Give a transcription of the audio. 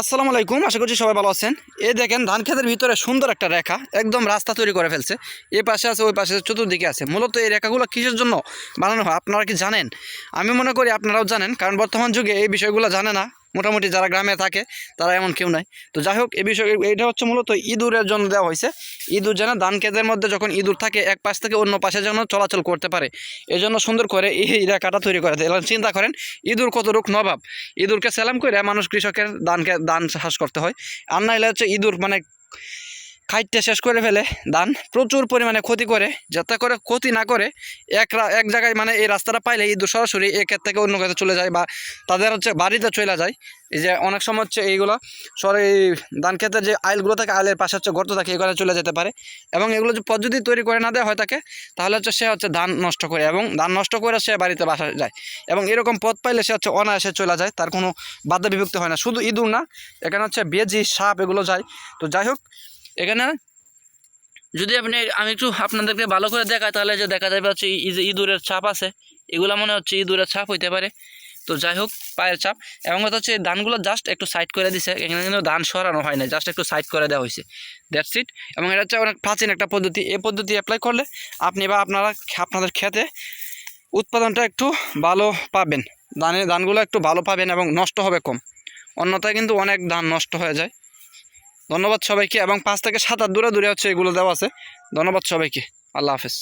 আসসালামু আলাইকুম, আশা করছি সবাই ভালো আছেন। এ দেখেন, ধান খেতের ভিতরে সুন্দর একটা রেখা, একদম রাস্তা তৈরি করে ফেলছে। এ পাশে আছে, ওই পাশে চতুর্দিকে আছে। মূলত এই রেখাগুলো কিসের জন্য বানানো হয়, আপনারা কি জানেন? আমি মনে করি আপনারাও জানেন, কারণ বর্তমান যুগে এই বিষয়গুলো জানে না। মোটামুটি যারা গ্রামে থাকে, তারা এমন কেউ নাই। তো যাই হোক এই বিষয়ে এইটা হচ্ছে মূলত ইঁদুরের জন্য দেওয়া হয়েছে। ইঁদুর যেন ধান ক্ষেতের মধ্যে যখন ইঁদুর থাকে, এক পাশ থেকে অন্য পাশে যেন চলাচল করতে পারে। এই জন্য সুন্দর করে এই রেখাটা তৈরি করে দেয় চিন্তা করেন, ইঁদুর কত রূপ নভাব ইঁদুরকে সেলাম করে মানুষ কৃষকের ধানকে ধান চাষ করতে হয়। আর না হচ্ছে ইঁদুর মানে খাইটে শেষ করে ফেলে, ধান প্রচুর পরিমাণে ক্ষতি করে, যাতে করে ক্ষতি না করে এক এক জায়গায় মানে এই রাস্তাটা পাইলে ইঁদুর সরাসরি এক ক্ষেত থেকে অন্য ক্ষেত্রে চলে যায় বা তাদের হচ্ছে বাড়িতে চলে যায়। এই যে অনেক সময় হচ্ছে এইগুলো সরে এই ধান ক্ষেতের যে আইলগুলো থাকে, আইলের পাশে হচ্ছে গর্ত থাকে, এগুলো চলে যেতে পারে। এবং এগুলো যে পদ্ধতি তৈরি করে না দেওয়া হয় তাকে, তাহলে হচ্ছে সে হচ্ছে ধান নষ্ট করে এবং ধান নষ্ট করে সে বাড়িতে বাসা যায়। এবং এরকম পথ পাইলে সে হচ্ছে অনায়াসে চলে যায়, তার কোনো বাধা বিভক্ত হয় না। শুধু ইঁদুর না, এখানে হচ্ছে বেজি, সাপ এগুলো যায়। তো যাই হোক এখানে যদি আপনি, আমি একটু আপনাদেরকে ভালো করে দেখাই, তাহলে যে দেখা যাবে হচ্ছে ইঁদুরের ছাপ আছে। এগুলো মনে হচ্ছে ইঁদুরের ছাপ হইতে পারে। তো যাই হোক, পায়ের চাপ এবং কথা হচ্ছে, ধানগুলো জাস্ট একটু সাইড করে দিছে। এখানে কিন্তু ধান সরানো হয় না জাস্ট একটু সাইড করে দেওয়া হয়েছে। দ্যাটস ইট এবং এটা হচ্ছে অনেক প্রাচীন একটা পদ্ধতি। এই পদ্ধতি অ্যাপ্লাই করলে আপনি বা আপনারা আপনাদের খেতে উৎপাদনটা একটু ভালো পাবেন। ধানে ধানগুলো একটু ভালো পাবেন এবং নষ্ট হবে কম। অন্যথায় কিন্তু অনেক ধান নষ্ট হয়ে যায়। ধন্যবাদ সবাইকে এবং পাঁচ থেকে সাত হাত দূরে দূরে হচ্ছে এগুলো দেওয়া আছে। ধন্যবাদ সবাইকে। আল্লাহ হাফেজ।